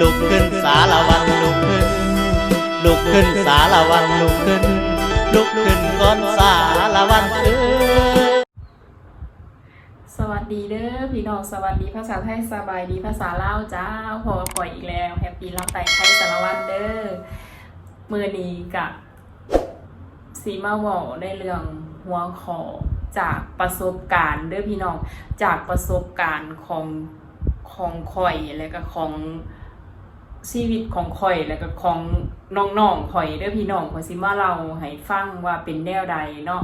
ลุกขึ้นสารวันลุกขึ้น ลุกขึ้นสารวันลุกขึ้น ลุกขึ้นก่อนสารวันเอ้ยสวัสดีเด้อพี่น้องสวัสดีภาษาไทยสบายดีภาษาลาวจ้าพอปล่อยอีกแล้วแฮปปี้ลาวไต่ไทยสารวันเด้อมือนี้กับสีมาเวอในเรื่องหัวขอจากประสบการณ์เด้อพี่น้องจากประสบการณ์ของของข่อยและก็ของ ชีวิตของข่อยและก็ของน้องๆข่อยเด้อพี่น้องข่อยสิมาเล่าให้ฟังว่าเป็นแนวใดเนาะ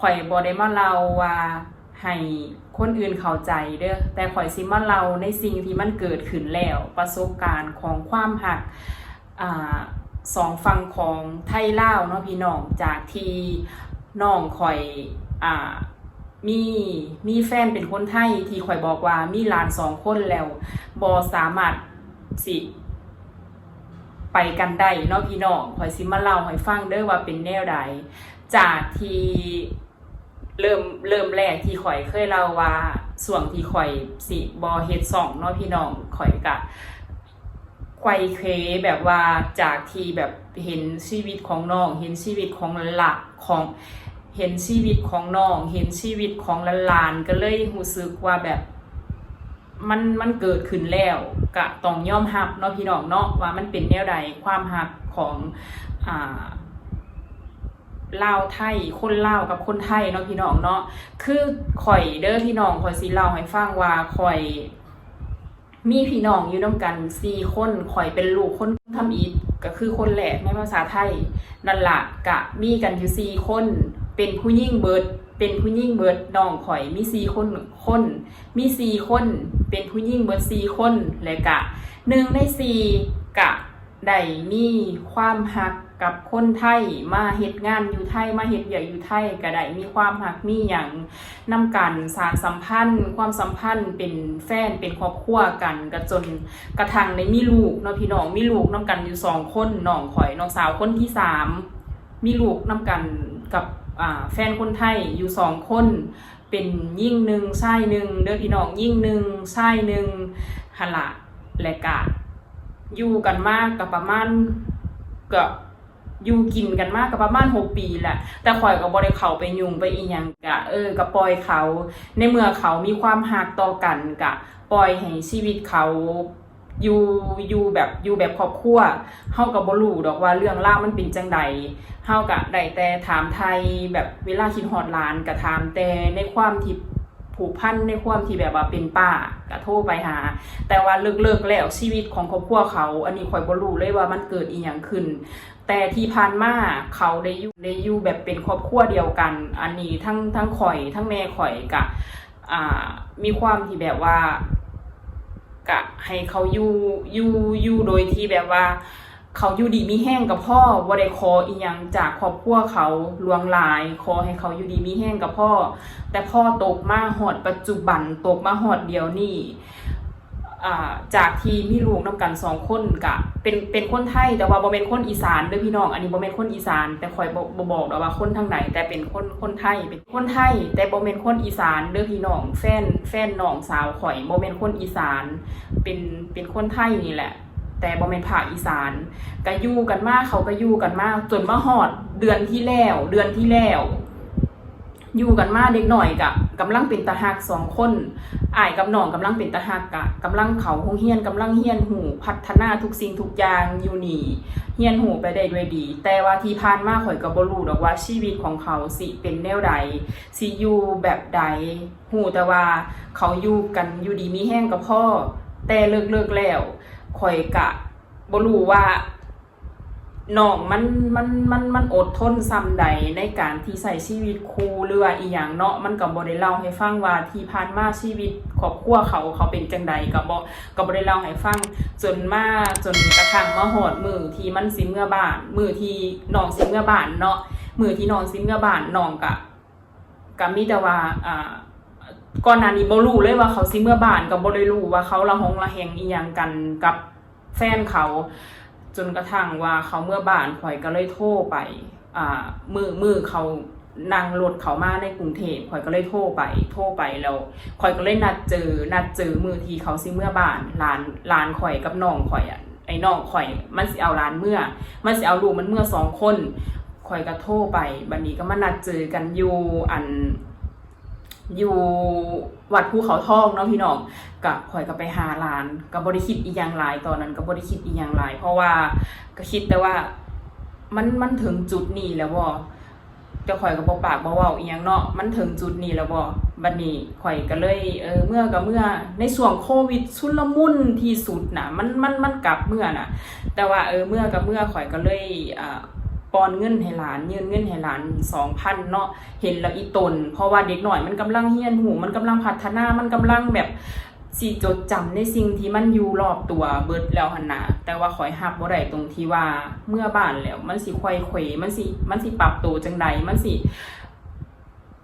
ข่อยบ่ได้มาเล่าว่าให้คนอื่นเข้าใจเด้อแต่ข่อยสิมาเล่าในสิ่งที่มันเกิดขึ้นแล้ว ประสบการณ์ของความหักอ่าสองฝั่งของไทยลาวเนาะพี่น้องจากที่น้องข่อยอ่ามีมีแฟนเป็นคนไทยที่ข่อยบอกว่ามีหลานสองคนแล้วบอสามารถสิ ไปกันได้เนาะพี่น้องข่อยสิมาเล่าให้ฟังเด้อว่าเป็นแนวใดจากที่เริ่มเริ่มแรกที่ข่อยเคยเล่าว่าส่วงที่ข่อยสิบอเฮ็ดสองเนาะพี่น้องข่อยกะไกวเคแบบว่าจากที่แบบเห็นชีวิตของน้อง เห็นชีวิตของหลักของเห็นชีวิตของน้อง เห็นชีวิตของหลานก็เลยรู้สึกว่าแบบ มันมันเกิดขึ้นแล้วกะต้องยอมรับเนาะพี่น้องเนาะว่ามันเป็นแนวใดความหักของอ่าลาวไทยคนลาวกับคนไทยเนาะพี่น้องเนาะคือข่อยเด้อพี่น้องข่อยสิเล่าให้ฟังว่าข่อย มีพี่น้องอยู่น้ำกันสี่คนข่อยเป็นลูกคนทำอีทก็คือคนแหลกในภาษาไทยนั่นละกะมีกันอยู่สี่คนเป็นผู้ยิ่งเบิด เป็นผู้ยิ่งเบิดน้องข่อยมีสี่คนคนมีสี่คน เป็นผู้ยิ่งเบิดสี่คนและกะหนึ่งในสี่กะได้มีความหักกับคนไทยมาเฮ็ดงานอยู่ไทยมาเฮ็ดเวียกอยู่ไทยก็ได้มีความหักมีอย่างนำกันสารสัมพันธ์ ความสัมพันธ์เป็นแฟนเป็นครอบครัวกันก็จนกระทั่งได้มีลูกเนาะพี่น้องมีลูกนํกันอยู่สองคนน้องข่อยน้องสาวคนที่สามมีลูกนำกันกับ แฟนคนไทยอยู่สองคน เป็นยิ่งหนึ่งชายหนึ่งเด้อพี่น้องยิ่งหนึ่งชายหนึ่งหละและกะอยู่กันมากกับประมาณเกับอยู่กินกันมากกับประมาณหกปีแหละแต่ข่อยกับบริเขาไปยุ่งไปอีหยังกะเออกับปล่อยเขา ในเมื่อเขามีความหักต่อกันกะปล่อยให้ชีวิตเขา อยู่อยู่แบบอยู่แบบครอบครัวเฮากับบรู้ดอกว่าเรื่องราวมันเป็นจังใดเฮากะได้แต่ถามไทยแบบเวลาคิดฮอดหลานกะถามแต่ในความที่ผูกพันในความที่แบบว่าเป็นป้ากะโทรไปหา แต่ว่าเลิกเลิกๆแล้วชีวิตของครอบครัวเขา อันนี้ข่อยบ่รู้เลยว่ามันเกิดอีหยังขึ้น แต่ที่ผ่านมาเขาได้อยู่ได้อยู่แบบเป็นครอบครัวเดียวกัน อันนี้ทั้งทั้งข่อย ทั้งแม่ข่อยกะอ่ามีความที่แบบว่า กะให้เขาอยู่อยู่อยู่โดยที่แบบว่า เขาอยู่ดีมีแห้งกับพ่อบ่ได้ขออีหยังจากครอบครัวเขาลวงหลายขอให้เขาอยู่ดีมีแห้งกับพ่อ แต่พ่อตกมาหอดปัจจุบันตกมาหอดเดียวนี่ จากที่มีลูกนํกันสองคนกะเป็นเป็นคนไทยแต่ว่าบ่เป็นคนอีสานเด้อพี่น้อง อันนี้บ่เป็นคนอีสาน แต่ข่อยบ่บบอกดอกว่าคนทางไหนแต่เป็นคนคนไทยเป็นคนไทย แต่บ่เป็นคนอีสานเด้อพี่น้อง แฟนแฟนน้องสาวข่อยบ่เป็นคนอีสาน เป็นเป็นคนไทยนี่แหละ แต่บ่เป็นภาคอีสานก็อยู่กันมากเขาก็อยู่กันมากจนมาฮอดเดือนที่แล้ว เดือนที่แล้ว อยู่กันมาเด็กหน่อยกะกำลังเป็นตาหักสองคนอ้ายกับน้องกำลังเป็นตาหักกะกำลังเขาโรงเฮียนกำลังเฮียนหูพัฒนาทุกสิ่งทุกอย่างอยู่นี่เฮียนหูไปได้ด้วยดี แต่ว่าที่ผ่านมาข่อยก็บ่รู้ดอกว่าชีวิตของเขาสิเป็นแนวใดสิอยู่แบบใดหูแต่ว่าเขาอยู่กันอยู่ดีมีแห้งกับพ่อแต่เลิกเลิกแล้วข่อยกะบ่รู้ว่า น้องมันมันมันมันอดทนซ้ำใดในการที่ใส่ชีวิตครูหรือว่าอีหยังเนาะมันก็บ่ได้เล่าให้ฟังว่าที่ผ่านมาชีวิตครอบครัวเขาเขาเป็นจังใดก็บ่ก็บ่ได้เล่าให้ฟังจนมาจนกระทั่งมาฮอดมือที่มันสิเมื่อบ้านมือที่น้องสิเมื่อบ้านเนาะมือที่น้องสิเมื่อบ้านน้องก็ก็มีแต่ว่าอ่าก่อนหน้านี้บ่รู้เลยว่าเขาสิเมื่อบ้านก็บ่ได้รู้ว่าเขาละหงละแหงอีหยังกันกับแฟนเขา จนกระทั่งว่าเขาเมื่อบ้านข่อยก็เลยโทรไปอ่ามือมือเขานั่งรถเขามาในกรุงเทพข่อยก็เลยโทรไป โทรไปแล้วข่อยก็เลยนัดเจอ นัดเจอมือทีเขาสิเมื่อบ้านหลานหลานข่อยกับน้องข่อยอะไอ้น้องข่อย มันสิเอาหลานเมื่อ มันสิเอาลูกมันเมื่อสองคนข่อยก็โทรไปบัดนี้ก็มานัดเจอกันอยู่อัน อยู่วัดภูเขาทองเนาะพี่น้องกับข่อยก็ไปหาหลานก็บ่ได้คิดอีหยังหลายตอนนั้นก็บ่ได้คิดอีหยังหลาย เพราะว่าก็คิดแต่ว่ามันมันถึงจุดนี้แล้วบ่จ้าข่อยก็บ่ปากบ่เว้าอีหยังเนาะมันถึงจุดนี้แล้วบ่บัดนี้ข่อยก็เลยเออเมื่อก็เมื่อในช่วงโควิดชุลมุนที่สุดนะมันมันมันกลับเมื่อน่ะ แต่ว่าเออเมื่อกับเมื่อข่อยก็เลยอ่า ปอนเงินให้หลานยืนเงินให้หลานสองพันเนาะเห็นแล้วอีตน เพราะว่าเด็กหน่อยมันกำลังเฮียนหูมันกำลังพัฒนามันกำลังแบบสิจดจำในสิ่งที่มันอยู่รอบตัวเบิดแล้วหันนะแต่ว่าขอยหับบ่ได้ตรงที่ว่าเมื่อบ้านแล้ว มันสิควยเขวมันสิมันสิปรับตัวจังใดมันสิ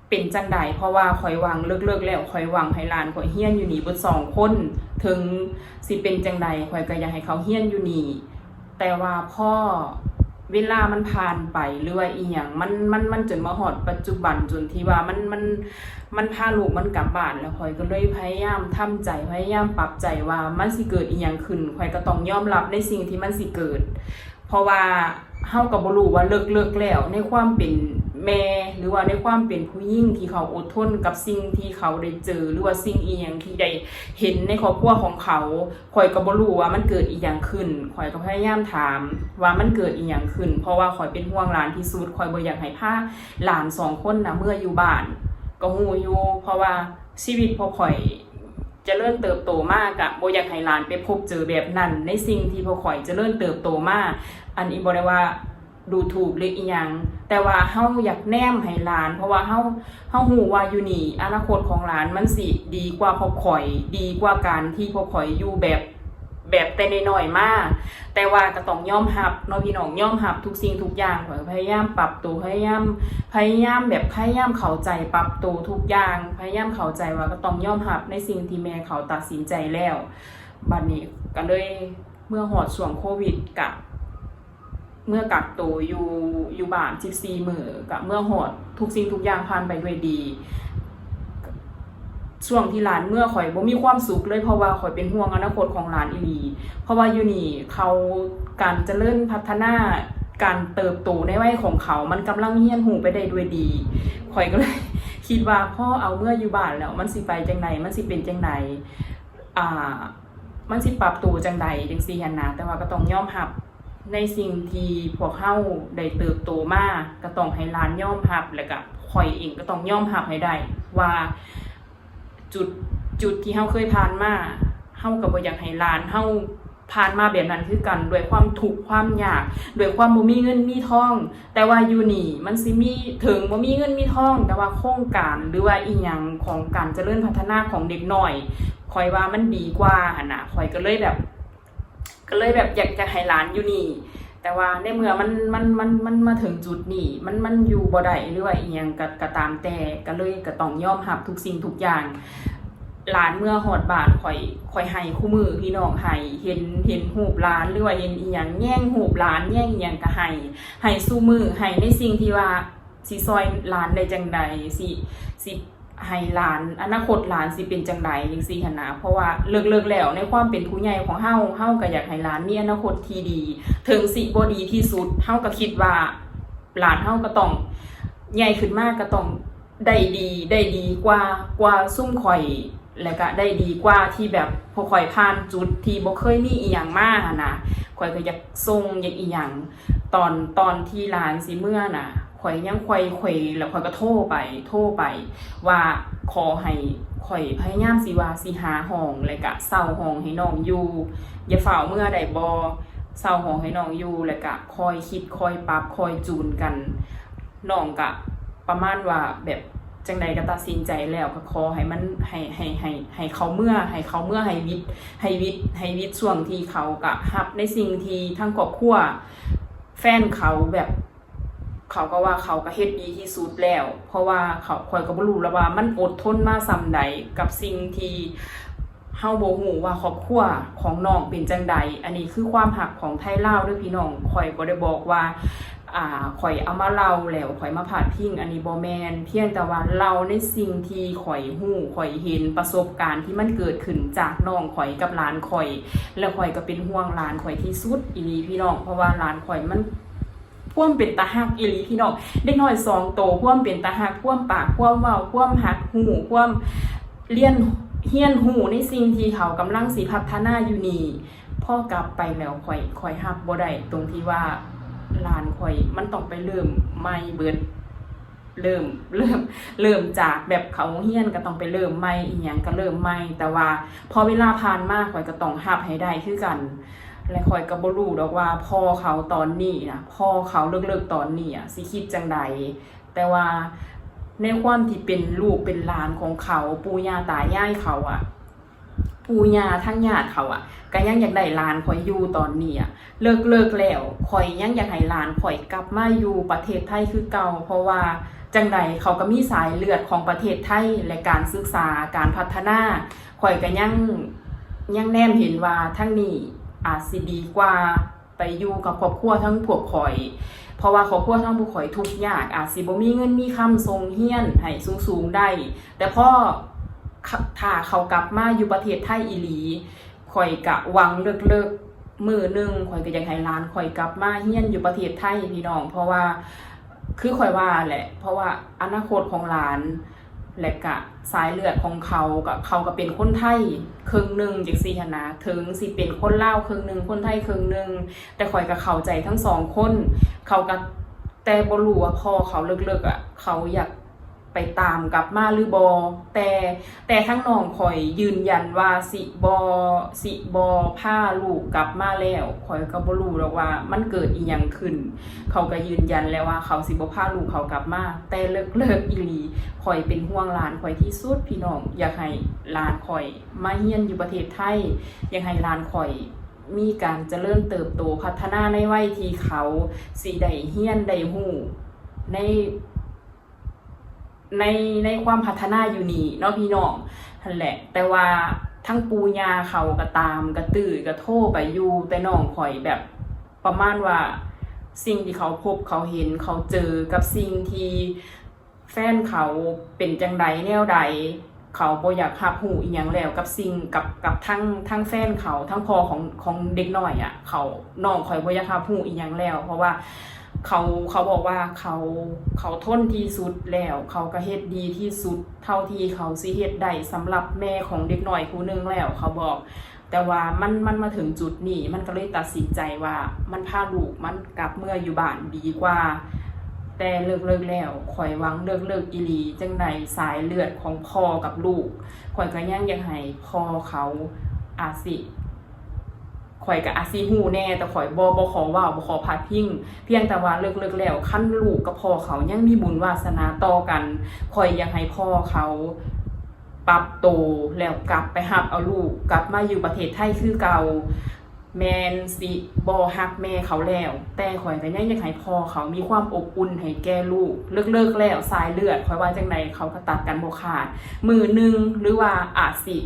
เป็นจังใดเพราะว่าข่อยวางเลิกเลิกแล้วข่อยวางให้หลานข่อยเฮียนอยู่นี่เบิดสองคน ถึงสิเป็นจังใดข่อยก็อยากให้เขาเฮียนอยู่นี่แต่ว่าพ่อ เวลามันผ่านไปหรือว่าอีหยังมันมันมันจนมาหอดปัจจุบันจนที่ว่ามันมันมันพาลูกมันกลับบ้านแล้วคอยก็เลยพยายามทำใจพยายามปรับใจว่ามันสิเกิดอีหยังขึ้นข่อยก็ต้องยอมรับในสิ่งที่มันสิเกิด เพราะว่าเฮากับบ่รู้ว่าเลิกเลิกแล้วในความเป็น แม่หรือว่าในความเป็นผู้หญิงที่เขาอดทนกับสิ่งที่เขาได้เจอ หรือว่าสิ่งอีหยังที่ได้เห็นในครอบครัวของเขาข่อยก็บ่รู้ว่ามันเกิดอีหยังขึ้นข่อยก็พยายามถามว่ามันเกิดอีหยังขึ้น เพราะว่าข่อยเป็นห่วงหลานที่สุดข่อยบ่อยากให้พาหลานสองคนนะเมื่ออยู่บ้าน ก็ฮู้อยู่เพราะว่าชีวิตพอข่อยจะเริ่มเติบโตมากอะโบอยากให้หลานไปพบเจอแบบนั้น ในสิ่งที่พอข่อยจะเริ่มเติบโตมาก อันนี้บ่ได้ว่า ดูถูกหรืออีหยังแต่ว่าเฮาอยากแนมให้หลาน เพราะว่าเฮาเฮาฮู้ว่าอยู่นี่อนาคตของหลานมันสิดีกว่าพอข่อย ดีกว่าการที่พอข่อยอยู่แบบแบบแต่น้อยมาก แต่ว่าก็ต้องยอมรับเนาะพี่น้องยอมรับทุกสิ่งทุกอย่างข่อยพยายามปรับตัวพยายามพยายามแบบพยายามเข้าใจปรับตัวทุกอย่าง พยายามเข้าใจว่าก็ต้องยอมรับในสิ่งที่แม่เขาตัดสินใจแล้วบัดนี้ก็เลยเมื่อหอดช่วงโควิดกับ เมื่อกักตัวอยู่อยู่บ้าน14มื้อกับเมื่อหอดทุกสิ่งทุกอย่างผ่านไปด้วยดี ช่วงที่หลานเมื่อข่อยบ่มีความสุขเลยเพราะว่าข่อยเป็นห่วงอนาคตของหลานอีหลีเพราะว่าอยู่นี่เขาการเจริญพัฒนาการเติบโตในวัยของเขา มันกำลังเฮี้ยนหูไปได้ด้วยดีข่อยก็เลยคิดว่าพ่อเอาเมื่ออยู่บ้านแล้วมันสิไปจังไหนมันสิเป็นจังไหนอ่ามันสิปรับตัวจังใดจังซี่หันนะแต่ว่าก็ต้องยอมรับ ในสิ่งที่พวกเฮาได้เติบโตมาก็ต้องให้หลานย่อมรับแล้วก็ข่อยเองก็ต้องย่อมรับให้ได้ว่าจุดจุดที่เฮาเคยผ่านมาเฮาก็บ่อยากให้หลานเฮาผ่านมาแบบนั้นคือกันด้วยความทุกความยากด้วยความบ่มีเงินมีทอง แต่ว่าอยู่นี่มันสิมีถึงบ่มีเงินมีทอง แต่ว่าโครงการหรือว่าอีหยังของการเจริญพัฒนาของเด็กหน้อยคอยว่ามันดีกว่าหันนะคอยก็เลยแบบ ก็เลยแบบอยากจะให้หลานอยู่นี่ แต่ว่าในเมื่อมันมันมันมันมาถึงจุดนี้ มันมันอยู่บ่ได้หรือว่าอีหยังก็ก็ตามแต่ก็เลยก็ต้องยอมรับทุกสิ่งทุกอย่างหลานเมื่อหอดบาทข่อยข่อยให้คู่มือพี่น้องให้เห็นเห็นหูบหลานหรือว่าเห็นอีหยังแย่งหูบหลานแย่งอีหยังก็ให้ให้สู้มือให้ในสิ่งที่ว่าสิซอยหลานได้จังใดสิสิ ให้หลานอนาคตหลานสิเป็นจังใดจังซี่หันนะเพราะว่าเลิกเลิกแล้วในความเป็นผู้ใหญ่ของเฮาเฮาก็อยากให้หลานมีอนาคตที่ดีถึงสิบ่ดีที่สุดเฮาก็คิดว่าหลานเฮาก็ต้องใหญ่ขึ้นมากก็ต้องได้ดีได้ดีกว่ากว่าซุ่มข่อยแล้วก็ได้ดีกว่าที่แบบพอข่อยผ่านจุดที่บ่เคยมีอีหยังมาหนนะข่อยก็อยากส่งอยากอีหยังตอนตอนที่หลานสิเมื่อน่ะ ข่อยยังข่อยเขวแล้วข่อยก็โทรไป โทรไป ว่าขอให้ข่อยพยายามสิว่าสิหาห้องแล้วก็เซาห้องให้น้องอยู่อย่าเฝ่าเมื่อใดบ่เซาห้องให้น้องอยู่แล้วก็คอยคิดคอยปรับคอยจูนกันน้องก็ประมาณว่าแบบจังใดก็ตัดสินใจแล้วก็ขอให้มันให้ให้ให้ให้เขาเมื่อให้เขาเมื่อให้วิทให้วิทให้วิทช่วงที่เขาก็รับในสิ่งที่ทั้งครอบครัวแฟนเขาแบบ เขาก็ว่าเขาก็เฮ็ดดีที่สุดแล้ว เพราะว่าเขาคอยก็บ่รู้แล้วว่ามันอดทนมาส่ำใดกับสิ่งที่เฮาบ่ฮู้ว่าครอบครัวของน้องเป็นจังใดอันนี้คือความหักของไทยลาวด้วยพี่น้องคอยบ่ได้บอกว่าอ่าข่อยเอามาเล่าแล้วข่อยมาผาดพิงอันนี้บ่แมนเพียงแต่ว่าเราในสิ่งที่ข่อยหู้ข่อยเห็นประสบการณ์ที่มันเกิดขึ้นจากน้องข่อยกับหลานข่อย แล้วข่อยก็เป็นห่วงหลานข่อยที่สุดอีหลีพี่น้องเพราะว่าหลานข่อยมัน พ่วมเป็นตาหักอีหลีพี่น้องเด็กน้อยสองโตพ่วมเป็นตาหักพ่วมปากพ่วมเว้าพ่วมหักหูพ่วมเลียนเฮียนหูในสิ่งที่เขากำลังสิพัฒนาอยู่นี่พ่อกลับไปแล้วข่อยข่อยหักบ่ได้ตรงที่ว่าลานข่อยมันต้องไปเริ่มใหม่เบิดเริ่มเริ่มเริ่มจากแบบเขาเฮียนก็ต้องไปเริ่มใหม่อีหยังก็เริ่มใหม่แต่ว่าพอเวลาผ่านมาข่อยก็ต้องหับให้ได้คือกัน และข่อยก็บ่รู้ดอกว่าพ่อเขาตอนนี้นะพ่อเขาเลิกๆตอนนี้อะสิคิดจังใด แต่ว่าในความที่เป็นลูกเป็นหลานของเขาปู่ย่าตายายเขาอะปู่ย่าทั้งญาติเขาอะก็ยังอยากได้หลานข่อยอยู่ตอนนี้อะเลิกเลิกแล้วข่อยยังอยากให้หลานข่อยกลับมาอยู่ประเทศไทยคือเก่า เพราะว่าจังใดเขาก็มีสายเลือดของประเทศไทยและการศึกษาการพัฒนาข่อยก็ยังยังแนมเห็นว่าทั้งนี้ อาจสิดีกว่าไปอยู่กับครอบครัวทั้งพวกข่อย เพราะว่าครอบครัวทั้งพวกข่อยทุกข์ยากอาจสิบ่มีเงินมีคำทรงเฮียนให้สูงๆได้ แต่พอถ้าเขากลับมาอยู่ประเทศไทยอีหลีข่อยกะหวังเลิกเลิกมือหนึ่งข่อยก็อยากให้ร้านข่อยกลับมาเฮียนอยู่ประเทศไทยพี่น้อง เพราะว่าคือข่อยว่าแหละ เพราะว่าอนาคตของหลาน และกะสายเลือดของเขากับเขาก็เป็นคนไทยครึ่งหนึ่งจากซี่หนะถึงสิเป็นคนลาวครึ่งหนึ่งคนไทยครึ่งหนึ่งแต่คอยกับเขาใจทั้งสองคน เขาก็แต่บรูว่าพ่อเขาเลิกๆอะ เขาอยาก ไปตามกลับมาหรือบอแต่แต่ทั้งน้องข่อยยืนยันว่าสิบอสิบอพาลูกกลับมาแล้วข่อยก็บ่รู้หรอกว่า มันเกิดอีหยังขึ้น เขาก็ยืนยันแล้วว่าเขาสิบ่พาลูกเขากลับมาแต่เลิกเลิกอีหลีข่อยเป็นห่วงหลานข่อยที่สุดพี่น้องอยากให้หลานข่อย มาเฮียนอยู่ประเทศไทยอยากให้หลานข่อยมีการเจริญเติบโตพัฒนาในวัยที่เขาสิได้เฮียนได้ฮู้ใน ในในความพัฒนาอยู่นี่เนาะพี่น้องนั่นแหละ แต่ว่าทั้งปูยาเขาก็ตามกระตือกระโทษไปอยู่แต่น้องข่อยแบบประมาณว่าสิ่งที่เขาพบเขาเห็นเขาเจอกับสิ่งที่แฟนเขาเป็นจังใดแนวใด เขาบ่อยากหับหูอีหยังแล้วกับสิ่งกับกับทั้งทั้งแฟนเขาทั้งพ่อของของเด็กน้อยอะ เขาน้องข่อยบ่อยากหับหูอีหยังแล้ว เพราะว่า เขาเขาบอกว่าเขาเขาทนที่สุดแล้ว เขาก็เฮ็ดดีที่สุดเท่าที่เขาสิเฮ็ดได้สำหรับแม่ของเด็กหน่อยผู้หนึงแล้ว เขาบอก แต่ว่ามันมันมาถึงจุดนี้มันก็เลยตัดสินใจว่ามันพาลูกมันกลับเมื่ออยู่บ้านดีกว่า แต่เลิกเลิกแล้วข่อยวังเลิกเลิกอีลีจังใดสายเลือดของพ่อกับลูกข่อยก็ยังอยากให้พ่อเขาอาสิ ข่อยกับอาซีฮูแน่แต่ข่อยบ่บ่ขอว่าบ่ขอพาดพิงเพียงแต่ว่าเลิกเลิกแล้วขั้นลูกกับพ่อเขายังมีบุญวาสนาต่อกันข่อยอยากให้พ่อเขาปรับโตแล้วกลับไปหับเอาลูกกลับมาอยู่ประเทศไทยคือเก่าแมนสิบ่ฮักแม่เขาแล้ว แต่ข่อยก็ยังอยากให้พ่อเขามีความอบอุ่นให้แก่ลูก เลิกเลิกแล้วสายเลือดข่อยว่าจังใดเขาก็ตัดกันบ่ขาด มือหนึงหรือว่าอาจสิ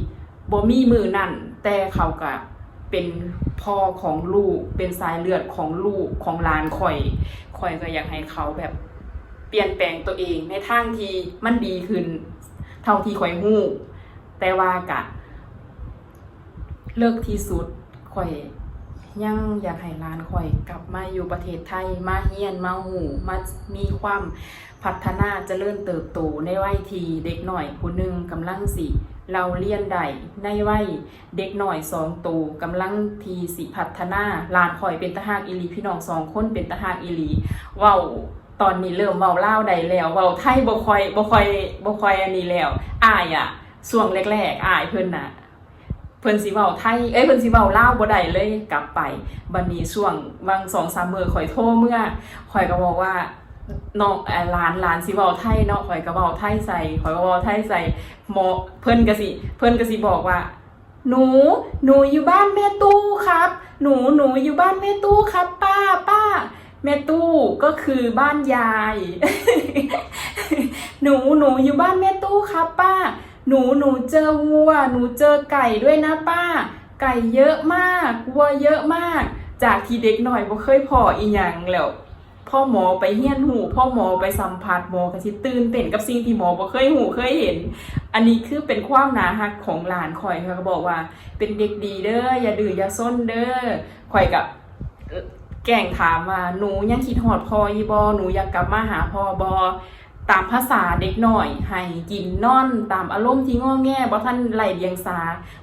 บ่มีมือนั่นแต่เขาก็ เป็นพ่อของลูก เป็นสายเลือดของลูกของหลานข่อยข่อยก็อยากให้เขาแบบเปลี่ยนแปลงตัวเองในทางที่มันดีขึ้น เท่าที่ข่อยฮู้ แต่ว่ากะ เลิกที่สุดข่อยยังอยากให้หลานข่อยกลับมาอยู่ประเทศไทยมาเฮียนมาหูมามีความพัฒนาเจริญเติบโตในวัยทีเด็กหน่อยผู้หนึ่งกำลังสิ เราเรียนได้ในวัยเด็กหน่อยสองตูกำลังทีสิพัฒนาลานข่อยเป็นตาหากอีลีพี่น้องสองคนเป็นตาหากอีลีเว้าตอนนี้เริ่มเว้าเล่าได้แล้วเว้าไทยบ่คอยบ่คอยบ่คอยอันนี้แล้วอายอะช่วงแรกๆอายเพิ่นน่ะเพิ่นสิเว้าไทย เอ้ยเพิ่นสิเว้าลาวบ่ได้เลยกลับไป บัดนนี้ช่วงบาง2-3มื้อข่อยโทรเมื่อข่อยก็บอกว่า น้องเอ่อหลานหลานสิเว้าไทยเนาะข่อยก็เว้าไทยใส่ข่อยก็เว้าไทยใส่หมอเพิ่นก็สิ เพิ่นก็สิบอกว่า หนู หนูอยู่บ้านแม่ตู้ครับ หนูหนูอยู่บ้านแม่ตู้ครับ ป้าป้าแม่ตู้ก็คือบ้านยาย หนูหนูอยู่บ้านแม่ตู้ครับ ป้า หนูหนูเจอวัว หนูเจอไก่ด้วยนะป้า ไก่เยอะมากวัวเยอะมาก จากที่เด็กหน่อยบ่เคยพออีหยังแล้ว พ่อหมอไปเฮียนหูพ่อหมอไปสัมผัสหมอก็สิตื่นเต้นกับสิ่งที่หมอบ่เคยหูเคยเห็น อันนี้คือเป็นความนาฮักของหลานข่อยค่ะก็บอกว่า เป็นเด็กดีเด้ออย่าดื้ออย่าซนเด้อข่อยกับแกล้งถามว่าหนูยังคิดหอดพอยีบอหนูอยากกลับมาหาพ่อบอตามภาษาเด็กหน่อย ให้กินนอนตามอารมณ์ที่ง้อแง่บ่ท่านไหลเดียงสา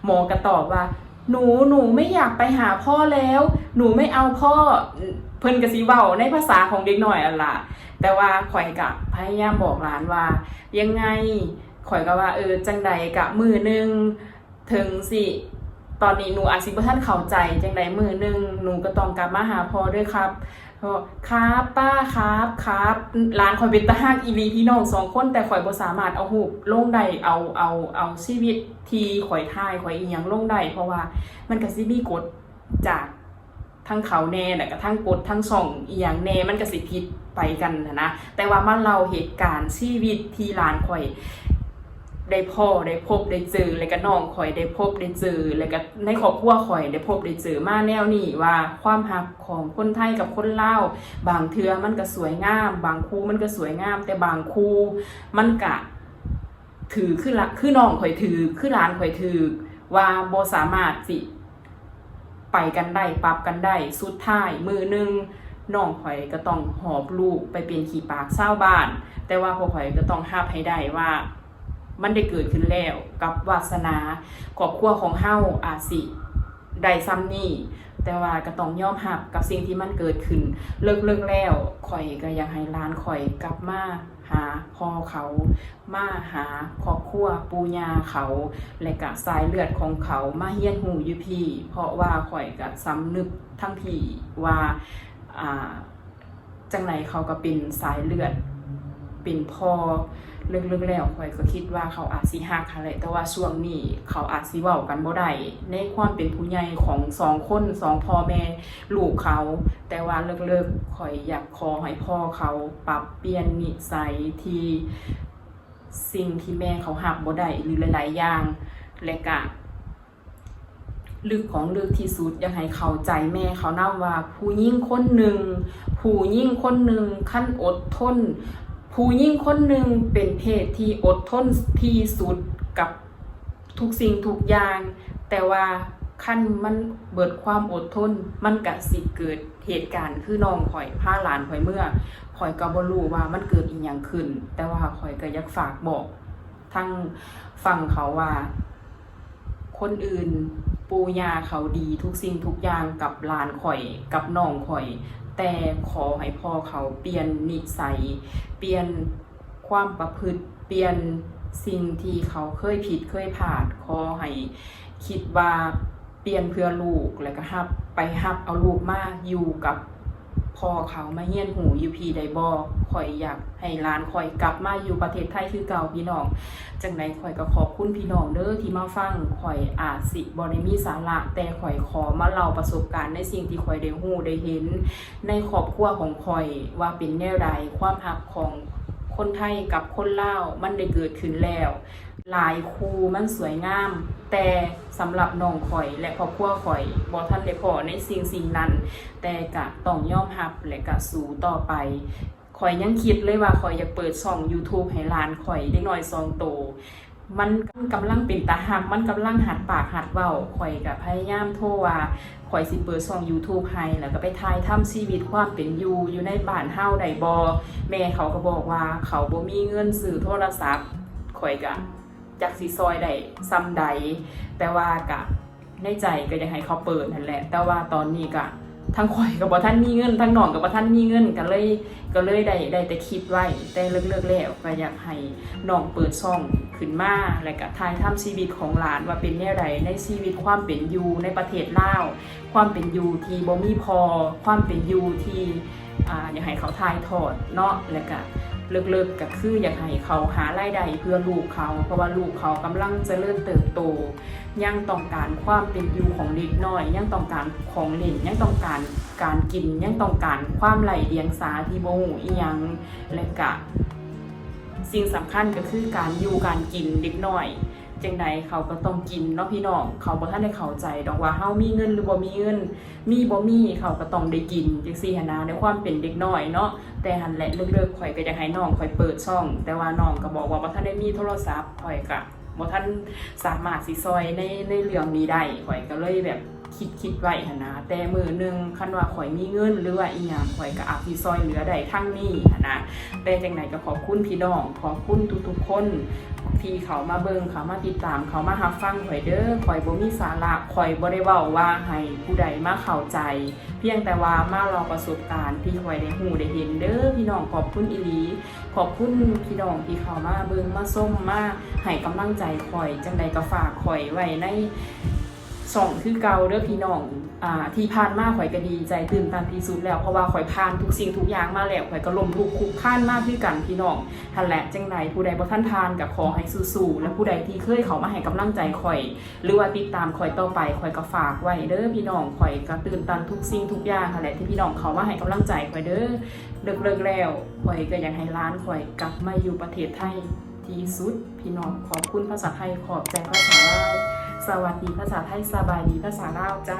หมอก็ตอบว่า หนูหนูไม่อยากไปหาพ่อแล้ว หนูไม่เอาพ่อ เพิ่นกะสิเว้าในภาษาของเด็กหน่อยอะล่ะแต่ว่าข่อยกับพยายามบอกหลานว่า ยังไงข่อยก็ว่า เออจังใดกะมือหนึงถึงสิตอนนี้หนูอาจสิบ่ทันเข้าใจจังใดมือหนึงหนูก็ต้องกลับมาหาพ่อด้วยครับครับป้าครับครับร้านข่อยเป็นตาฮักอีหลีพี่น้องสองคนแต่ข่อยบ่สามารถเอาหูปลงได้เอาเอาเอาชีวิตที่ข่อยถ่ายข่อยอีหยังลงได้เพราะว่ามันก็สิมีกฎจาก ทั้งเขาแน่แล้วก็ทั้งกฎทั้งช่องอีหยังแน่มันก็สิผิดไปกันนะนะแต่ว่ามาเล่าเหตุการณ์ชีวิตที่ร้านข่อยได้พ่อได้พบได้เจอแล้วก็น้องข่อยได้พบได้เจอแล้วก็ในครอบครัวข่อยได้พบได้เจอมาแนวนี้ว่าความหักของคนไทยกับคนลาวบางเทือมันก็สวยงาม บางคู่มันก็สวยงาม แต่บางคู่มันก็ถือคือละคือน้องข่อยถือคือหลานข่อยถือว่าบ่สามารถสิ ไปกันได้ปรับกันได้สุดท้ายมือหนึงน้องข่อยก็ต้องหอบลูกไปเป็นขี่ปากเศร้าวบ้าน แต่ว่าพวกข่อยก็ต้องห้าให้ได้ว่ามันได้เกิดขึ้นแล้วกับวาสนาครอบครัวของเฮาอาสิได้ซ้ำนี่แต่ว่าก็ต้องยอมรับกับสิ่งที่มันเกิดขึ้น เลิกเลิกแล้วข่อยก็อยากให้หลานข่อยกลับมา หาพ่อเขา มาหาครอบครัวปูญาเขา และกะสายเลือดของเขามาเฮียนหูอยู่พี่ เพราะว่าข่อยกะสำนึกทั้งพี่ว่าอ่าจังไหนเขาก็เป็นสายเลือด เป็นพ่อเลึกๆแล้วข่อยก็คิดว่าเขาอาจสิฮักค่ะแหละแต่ว่าช่วงนี้เขาอาจสิเว้ากันบ่ได้ในความเป็นผู้ใหญ่ของสองคนสองพ่อแม่ลูกเขา แต่ว่าเลิกๆข่อยอยากขอให้พ่อเขาปรับเปลี่ยนนิสัยที่สิ่งที่แม่เขาหักบ่ได้หรือหลายๆอย่างและกะลึกของลึกที่สุดอยากให้เข้าใจแม่เขานำว่า ผู้ยิ่งคนหนึ่งผู้ยิ่งคนหนึ่งขั้นอดทน ผู้ยิ่งคนหนึ่งเป็นเพศที่อดทนที่สุดกับทุกสิ่งทุกอย่าง แต่ว่าขั้นมันเบิดความอดทน มันกะสิเกิดเหตุการณ์คือน้องข่อยพาหลานข่อยเมื่อข่อยก็บ่รู้ว่ามันเกิดอีหยังขึ้น แต่ว่าข่อยก็อยากฝากบอกทั้งฟังเขาว่า คนอื่น ปูยาเขาดีทุกสิ่งทุกอย่างกับหลานข่อยกับน้องข่อย แต่ขอให้พ่อเขาเปลี่ยนนิสัย เปลี่ยนความประพฤติเปลี่ยนสิ่งที่เขาเคยผิดเคยพลาดขอให้คิดว่าเปลี่ยนเพื่อลูกแล้วก็ฮับไปฮับเอาลูกมาอยู่กับ พ่อเขามาเฮียนหูอยู่พีไดบอข่อยอยากให้หลานข่อยกลับมาอยู่ประเทศไทยคือเก่าพี่น้อง จังไดข่อยก็ขอบคุณพี่น้องเด้อที่มาฟังข่อยอาจสิบ่ได้มีสาระแต่ข่อยขอมาเล่าประสบการณ์ในสิ่งที่ข่อยได้ฮู้ได้เห็น ในครอบครัวของข่อยว่าเป็นแนวใดความหักของคนไทยกับคนลาวมันได้เกิดขึ้นแล้ว หลายคู่มันสวยงาม แต่สำหรับน้องข่อย และครอบครัวข่อยบ่ทันได้พอในสิ่งสิ่งนั้น แต่ก็ต้องยอมรับและก็สู้ต่อไปข่อยยังคิดเลยว่าข่อยอยากเปิดช่อง YouTube ให้หลานข่อยได้หน่อยซองโตมันกำลังเป็นตาหัก มันกำลังหัดปากหัดเว้าข่อยก็พยายามโทรว่าข่อยสิเปิดช่อง YouTube ให้แล้วก็ไปถ่ายทำชีวิตความเป็นอยู่อยู่ในบ้านเฮาได้บ่แม่เขาก็บอกว่าเขาบ่มีเงินซื้อโทรศัพท์ข่อยก็ จักสิซอยได้ซ้ำใด แต่ว่าก็ในใจก็อยากให้เขาเปิดนั่นแหละ แต่ว่าตอนนี้ก็ทั้งข่อยกับบ่ท่านมีเงินทั้งน้องกับบ่ท่านมีเงินก็เลยก็เลยได้ได้แต่คิดไว้แต่เลิกๆแล้วก็อยากให้น้องเปิดช่องขึ้นมาแล้วก็ถ่ายทำชีวิตของหลานว่าเป็นแนวใดในชีวิตความเป็นอยู่ในประเทศลาวความเป็นอยู่ที่บ่มีพอ ความเป็นอยู่ที่อ่าอยากให้เขาถ่ายทอดเนาะแล้วก็ เลิกๆก็คืออยากให้เขาหารายได้เพื่อลูกเขา เพราะว่าลูกเขากำลังจะเริ่มเติบโต ยังต้องการความเป็นอยู่ของเด็กน้อย ยังต้องการของเล่นยังต้องการการกินยังต้องการความไหลเดียงสาที่บ่หูอียังและกะ สิ่งสำคัญก็คือการอยู่การกินเด็กน้อย จังใดเขาก็ต้องกินเนาะพี่น้องเขาบ่ทันได้เข้าใจดอกว่าเฮามีเงินหรือบ่มีเงิน มีบ่มีเขาก็ต้องได้กินจังซี่หันนะในความเป็นเด็กน้อยเนาะแต่หันแหละเลิกๆข่อยก็อยากให้น้องข่อยเปิดช่อง แต่ว่าน้องก็บอกว่าบ่ทันได้มีโทรศัพท์ข่อยก็บ่ทันสามารถสิซอยในในเรื่องนี้ได้ข่อยก็เลยแบบ คิดคิดไว้หนะแต่มือหนึ่งคันว่าข่อยมีเงินหรือว่าอีหยังข่อยก็อาจสิซอยเหลือได้ทั้งนี้นะแต่จังไหนก็ขอบคุณพี่น้องขอบคุณทุกๆคนที่เขามาเบิงเขามาติดตามเขามารับฟังข่อยเด้อข่อยบ่มีสาระข่อยบ่ได้เว้าว่าให้ผู้ใดมาเข้าใจ เพียงแต่ว่ามารอประสบการณ์ที่ข่อยได้ฮู้ได้เห็นเด้อพี่น้องขอบคุณอีหลีขอบคุณพี่น้องที่เขามาเบิงมาส้มมาให้กำลังใจข่อยจังใดก็ฝากข่อยไว้ใน สองคือเก่าเด้อพี่น้องอ่าที่ผ่านมาข่อยก็ดีใจตื่นตันที่สุดแล้วเพราะว่าข่อยผ่านทุกสิ่งทุกอย่างมาแล้วข่อยก็ล้มลุกคุกคลานมากคือกันพี่น้องทันแหละจังใดผู้ใดบ่ท่านทานกับขอให้สู้ๆและผู้ใดที่เคยเขามาให้กำลังใจข่อย หรือว่าติดตามข่อยต่อไปข่อยก็ฝากไว้เด้อพี่น้องข่อยก็ตื่นตันทุกสิ่งทุกอย่างทันแหละที่พี่น้องเขามาให้กำลังใจข่อยเด้อเลิกเลิกแล้วข่อยก็อยากให้ร้านข่อยกลับมาอยู่ประเทศไทยที่สุด พี่น้องขอบคุณภาษาไทยขอบใจภาษาลาว สวัสดีภาษาไทยสบายดีภาษาลาวจ้า